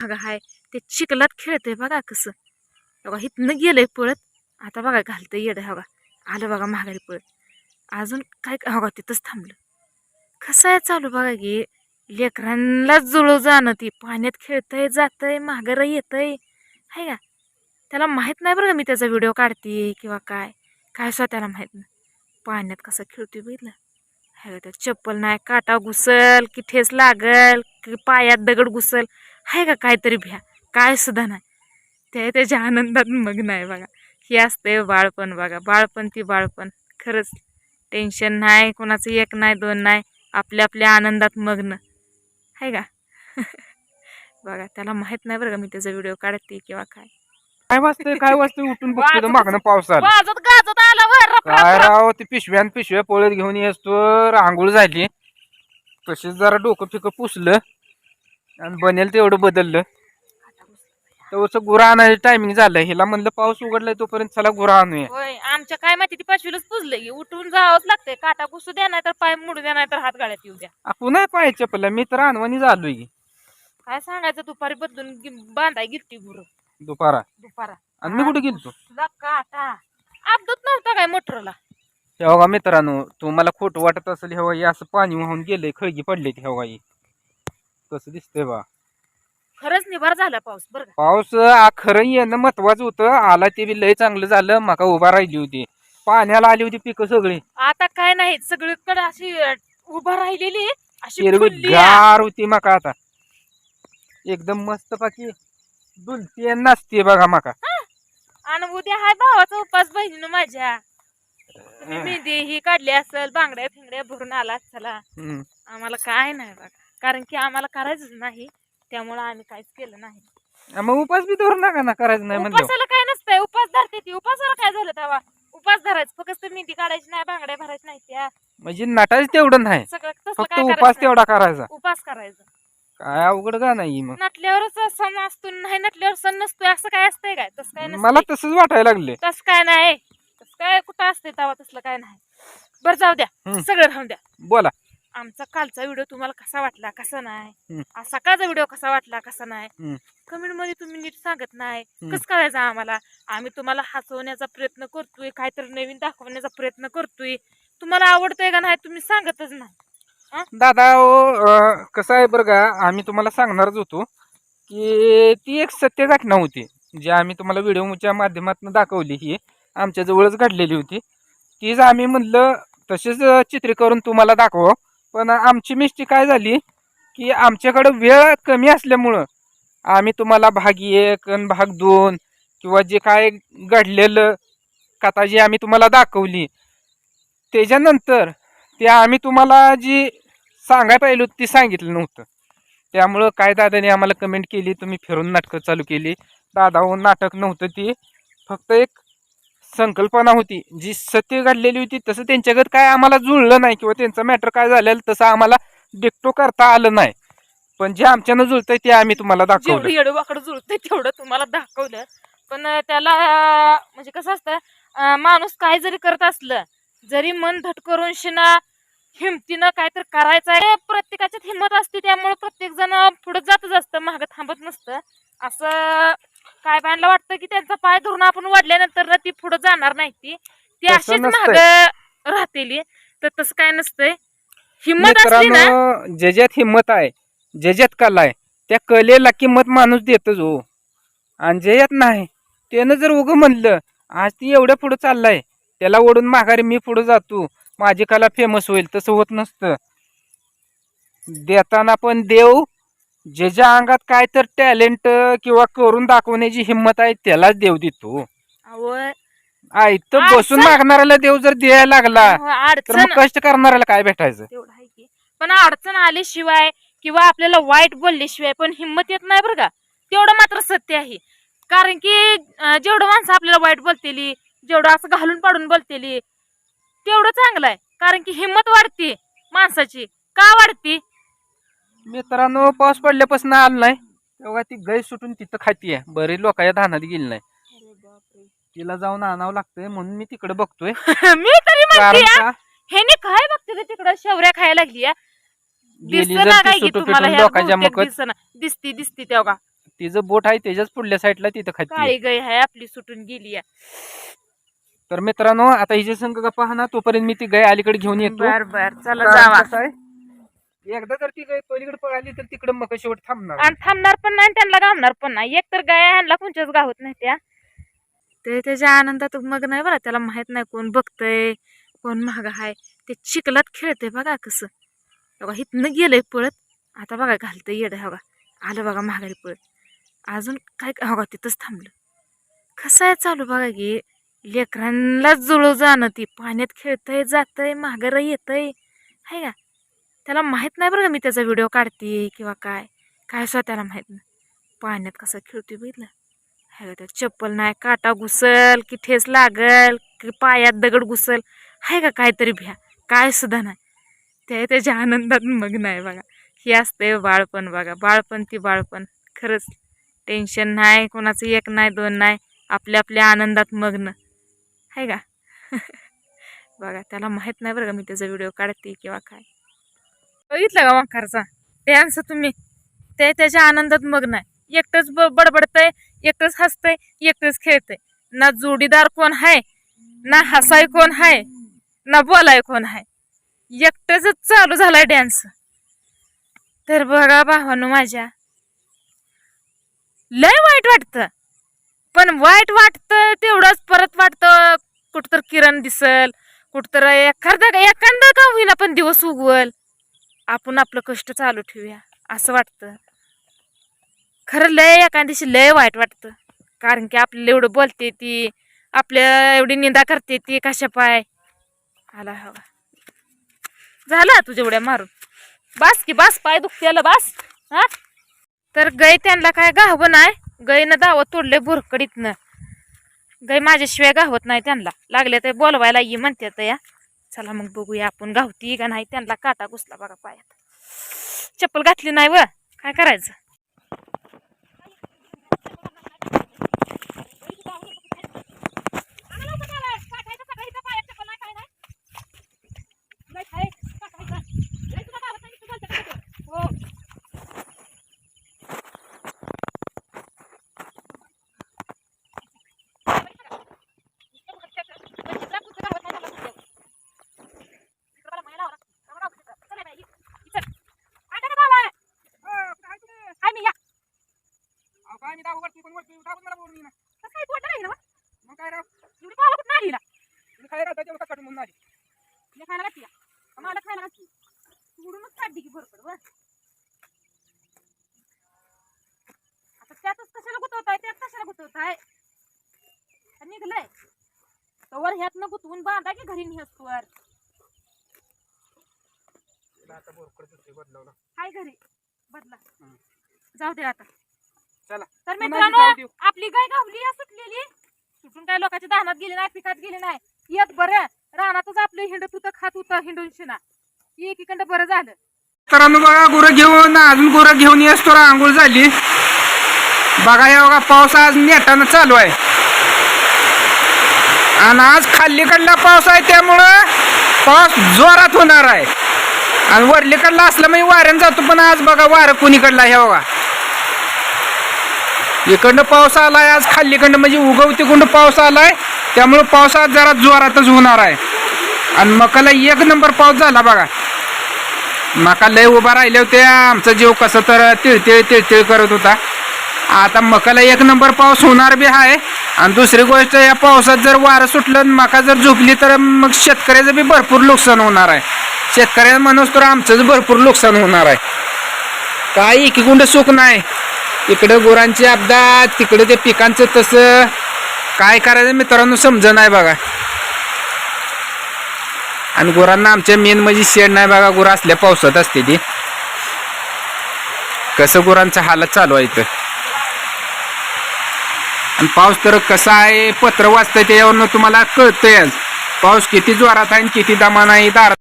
बघा हाय. ते चिखलात खेळतंय बघा कसं. बघा इथनं गेलंय पळत. आता बघा घालतंय येडं बघा. आलं बघा माघारी पळत. अजून काय बघा तिथंच थांबलं. कसं आहे चालू बघा की लेकरांना जुळू जाणं ती. पाण्यात खेळतंय जातंय माघारं येतंय. हाय का? त्याला माहीत नाही बरं का मी त्याचा व्हिडिओ काढते किंवा काय. काय स्वतःला माहीत नाही. पाण्यात कसं खेळतोय बघितलं? हाय का? त्यात चप्पल नाही काटा घुसल की ठेस लागल की पायात दगड घुसल. आहे का काहीतरी भ्या? काय सुद्धा नाही. ते त्याच्या आनंदात मग नाही बघा. हे असतंय बाळपण बघा. बाळपण ती बाळपण. खरंच टेन्शन नाही कोणाचं एक नाही दोन नाही. आपल्या आपल्या आनंदात मग्न. आहे का? बघा त्याला माहीत नाही बरं का मी त्याचा व्हिडिओ काढते किंवा काय. काय वाजतंय? काय वाजतंय? उठून बघतो मागणं पाऊस आला वाजत गाजत आला वर. रप- काय रप-. राव ती पिशव्यान पिशव्या पळत घेऊन येतो आंघोळ झाली. तशीच जरा डोकं फिकं पुसलं. आणि बनेल तेवढं बदललं. तेवढं गुरा आणायचं टायमिंग झालं हिला म्हणलं पाऊस उघडलाय तोपर्यंत चला गुरा आणूया. होय आमच्या काय माहिती ती पाचवीलाच पुजलं. की उठून जावंच लागतंय. काटा घुसू द्या नाही तर पाय मुडू द्या नाही तर हात गाड्यात येऊ द्या. आपण नाही पाहायचं चपला. मी तर आणवानी झालोय की. काय सांगायचं दुपारी बदलून गि- बांधाय गिरती गुरु. दुपारा? दुपारा. आणि मी कुठे गेलतो? तुला काटा. अपदत नव्हता काय मोटरला? तेव्हा मित्रांनो तुम्हाला खोटं वाटत असेल हेव्हा हे असं पाणी वाहून गेलंय खळगी पडले हे. कसं दिसतंय बा. खरंच निभार झाला पाऊस बरं का? पाऊस आ, खरं येणं महत्वाचं होतं. आला ते बी लय चांगलं झालं. मका उभा राहिली होती. पाण्याला आली होती पिकं सगळी. आता काय नाही सगळीकडे अशी अ, उभा राहिलेली अशी हिरवी फुलली आहे. गार होती मका आता. एकदम मस्त पाकी डुलती नसते बघा मका. आणि उद्या हाय भावाचा उपास बहिणीनं माझ्या. तुम्ही मेहंदी ही काढली असेल बांगड्या फिंगड्या भरून आला चला. हम्म. आम्हाला काय नाही बघा. कारण की आम्हाला करायचंच नाही त्यामुळं आम्ही काहीच केलं नाही. मग उपास बी धरू नका ना करायचं नाही उपासाला काय नसतंय उपास धरते ती. उपासाला काय झालं तेव्हा? उपास धरायचं फक्त मेहंदी काढायची नाही बांगड्या भरायची नाही त्या. म्हणजे नटायचं तेवढं नाही. सगळं फक्त काय उपास करायचं तेवढा करायचा. उपास करायचं. काय अवघड का नाही मग? नटल्यावरच सण असतो नाही नटल्यावर सण नसतोय असं काय असतंय काय? तसं काय मला तसंच वाटायला लागले तसं काय नाही. तसं काय कुठं असते तेव्हा तसलं काय नाही. बरं जाऊ द्या. हम्म. सगळं राहून द्या. बोला. आमचा कालचा व्हिडिओ तुम्हाला कसा वाटला कसा नाही. आज सकाळचा व्हिडिओ कसा वाटला कसा नाही. कमेंटमध्ये तुम्ही नीट सांगत नाही. कसं करायचं आम्हाला? आम्ही तुम्हाला हसवण्याचा प्रयत्न करतोय काहीतरी नवीन दाखवण्याचा प्रयत्न करतोय. तुम्हाला आवडतंय का नाही तुम्ही सांगतच नाही. दादा कसं आहे बरं का आम्ही तुम्हाला सांगणारच होतो की ती एक सत्य घटना होती जी आम्ही तुम्हाला व्हिडिओच्या माध्यमातून दाखवली. ही आमच्या जवळच घडलेली होती. तीच आम्ही म्हणलं तसेच अं, चित्रीकरून तुम्हाला दाखव पण आमची मिस्टी काय झाली की आमच्याकडं वेळ कमी असल्यामुळं आम्ही तुम्हाला भाग एक आणि भाग दोन किंवा जे काय घडलेलं कथा जी आम्ही तुम्हाला दाखवली त्याच्यानंतर ते आम्ही तुम्हाला जी सांगायला पाहिलं ती सांगितलं नव्हतं. त्यामुळं काय दादाने आम्हाला कमेंट केली तुम्ही फिरून नाटकं चालू केली. दादाहून नाटक नव्हतं ती. फक्त एक संकल्पना होती. जी सत्य घडलेली होती तसं त्यांच्याकडे काय आम्हाला जुळलं नाही किंवा त्यांचं मॅटर काय झालेलं तसं आम्हाला डिक्टो करता आलं नाही. पण जे आमच्यानं जुळतंय ते आम्ही तुम्हाला दाखवलं. जेवढं जुळतंय तेवढं तुम्हाला दाखवलं. पण त्याला म्हणजे कसं असतं अं, माणूस काय जरी करत असलं जरी मन धट करून शिना हिमतीनं काहीतरी करायचं आहे प्रत्येकाच्यात हिंमत असते त्यामुळे प्रत्येक जण पुढे जातच असतं मागं थांबत नसतं. असं काय बायला वाटतं की त्यांचा पाय धरून आपण वाढल्यानंतर ना ती पुढे जाणार नाही ती. ती तसं अशीच नसतंय. माग राहतेली. तर तसं काय नसतंय. हिंमत असली ना मित्रांनो ज्याच्यात हिंमत आहे ज्याच्यात कला आहे त्या कलेला किंमत माणूस देतच हो. आणि ज्याच्यात नाही त्यानं जर उगं म्हणलं आज ती एवढ्या पुढं चाललाय त्याला ओढून माघारी मी पुढं जातो माझी कला फेमस होईल तसं होत नसतं. देताना पण देव ज्याच्या अंगात काय तर टॅलेंट किंवा करून दाखवण्याची हिंमत आहे त्यालाच देव देतो. अहो, आयत अडचण- बसून मागणाऱ्याला देव जर द्यायला लागला अहो, तर अडचण मग कष्ट करणाऱ्याला काय भेटायचं? तेवढं आहे की. पण अडचण आल्याशिवाय किंवा आपल्याला वाईट बोलल्याशिवाय पण हिंमत येत नाही बरं का. तेवढं मात्र सत्य आहे. कारण की अं, जेवढं माणसं आपल्याला वाईट बोलतेली जेवढं असं घालून पाडून बोलतेली तेवढं चांगलं आहे. कारण की हिंमत वाढते माणसाची. का वाढते? मित्रांनो पाऊस पडल्यापासून आलं नाही. तेव्हा ती गाय सुटून तिथं खातीये. बरे लोकांच्या धानात गेली नाही. तिला जाऊन आणावं लागतंय म्हणून मी तिकडे बघतोय. मी तरी म्हणते कारण या, का? ह्याने काय बघते तिकडं? शेवऱ्या खायला लागली या. गेली दिसतं जर ना ती काय की सुटू तुम्हाला पिटून ह्या लोकांच्या बहुतेक मकत दिसतं ना. दिसती दिसती तेव्हा. तिचं बोट आहे त्याच्याच पुढल्या साईडला तिथं खाती. काळी गाय आहे आपली सुटून गेली या. तर मित्रांनो आता हिच्या संघ गप्पा हा ना तोपर्यंत मी ती गाय अलीकडे घेऊन येतो. बर बर. चला कारण जावा. कसं आहे, एकदा जर ती गाय पलीकडे पळाली तर तिकडे मग शेवट थांबणार आणि थांबणार पण नाही आणि त्यांना गावणार पण नाही. एक तर गाय ह्यांना कोणच्याच गावत नाही त्या. ते त्याच्या आनंदात मग नाही बरं त्याला माहीत नाही कोण बघतय कोण महाग आहे ते चिखलात खेळते बघा कसं. बघा इथनं गेलंय पळत. आता बघा घालतंय येड बघा. आलं बघा महागारी पळत. अजून काय हो का तिथंच थांबलं. कसं आहे चालू बघा की लेकरांना जुळू जाणं ती. पाण्यात खेळतंय जातंय माघारं येतंय. आहे का? त्याला माहीत नाही बरं का मी त्याचा व्हिडिओ काढते किंवा काय. काय सुद्धा त्याला माहीत नाही. पाण्यात कसं खेळतोय बघितलं? आहे का त्या चप्पल नाही काटा घुसल की ठेस लागल की पायात दगड घुसल. आहे का काहीतरी भ्या. काय सुद्धा नाही. ते त्याच्या आनंदात मग नाही बघा. हे असते बाळपण बघा. बाळपण ती बाळपण. खरंच टेन्शन नाही कोणाचं एक नाही दोन नाही. आपल्या आपल्या आनंदात मग्न. आहे का बघा त्याला माहीत नाही बरं का मी त्याचा व्हिडिओ काढते किंवा काय. बघितलं का वंकारचा डान्स तुम्ही. ते त्याच्या आनंदात मग नाही एकटंच ब बडबडतंय एकटंच हसतंय एकटंच खेळतंय. ना जोडीदार कोण आहे ना हसाय कोण आहे ना बोलाय कोण आहे एकटंच चालू झालाय डॅन्स तर बघा भावानो माझ्या. लय वाईट वाटतं. पण वाईट वाटतं तेवढंच परत वाटतं कुठतर किरण दिसल कुठतर एखादा एखादा का होईना पण दिवस उगवल. आपण आपलं कष्ट चालू ठेवूया असं वाटतं. खरं लय एका दिवशी लय वाईट वाटतं. कारण की आपल्याला एवढं बोलते ती आपल्या एवढी निंदा करते ती कशा पाय. आला हवा. झाला तुझ्या उड्या मारून. बास की बास पाय दुखत्याला बास. हा? तर गय त्यांना काय गावं नाही गायनं दावत तोडले भुरकडीतनं गाय माझ्याशिवाय गावत नाही त्यांना. लागले तर बोलवायला ये म्हणते या. चला मग बघूया आपण गावती का नाही त्यांना काटा घुसला बघा पायात. चप्पल घातली नाही व. काय करायचं? काय राहतं तेवढं कट म्हणून आली. त्यातच कशाला गुतवताय? त्यात कशाला गुतवताय? निघलंय. तवर ह्यातनं गुतवून बांधा की घरी आता बोरकड दिसतोय बदलावला हाय घरी. बदला. जाऊ दे आता. चला. तर पुन्हा मित्रांनो जाऊ देऊ. आपली गाय गावली या सुटलेली. सुटून काय लोकांच्या दानात गेली नाही पिकात गेली नाही. येत बरं. रानातच आपलं हिंडत होतं खात होतं हिंडून शिना एकीकडं बरं झालं. मित्रांनो बघा गुरं घेऊन अजून गुरं घेऊन येस तर आंघोळ झाली. बघा या बघा पाऊस आज नेटानं चालू आहे. आणि आज खाल्लीकडला पाऊस आहे त्यामुळं पाऊस जोरात होणार आहे. आणि वरलीकडला असलं म्हणजे वाऱ्यानं जातो पण आज बघा वारं कुणीकडला हे बघा. इकडनं पाऊस आलाय आज खाल्लीकडनं म्हणजे उगवती कुंड पाऊस आलाय. त्यामुळं पाऊस आज जरा जोरातच होणार आहे. आणि मकाला एक नंबर पाऊस झाला बघा. मका लय उभा राहिले होते आमचा जीव कसं तर तिळतिळ तिळतिळ करत होता. आता मकाला एक नंबर पाऊस होणार बी आहे. आणि दुसरी गोष्ट या पावसात जर वारं सुटलं आणि मका जर झोपली तर मग शेतकऱ्याचं बी भरपूर नुकसान होणार आहे. शेतकऱ्याचं म्हणूस तर आमचंच भरपूर नुकसान होणार आहे. काय एकीकुंड सुख नाही. इकडं गुरांची अपघात तिकडं ते पिकांचं तसं. काय करायचं मित्रांनो समज नाही बघा. आणि गुरांना आमच्या मेन म्हणजे शेड नाही बघा गुरं असल्या पावसात असते ती. कसं गुरांचा हालत चालू आहे इथं. आणि पाऊस तर कसा आहे पत्र वाचतंय त्याच्यावरनं तुम्हाला कळतंय. पाऊस किती जोरात आहे आणि किती दमान आहे दारात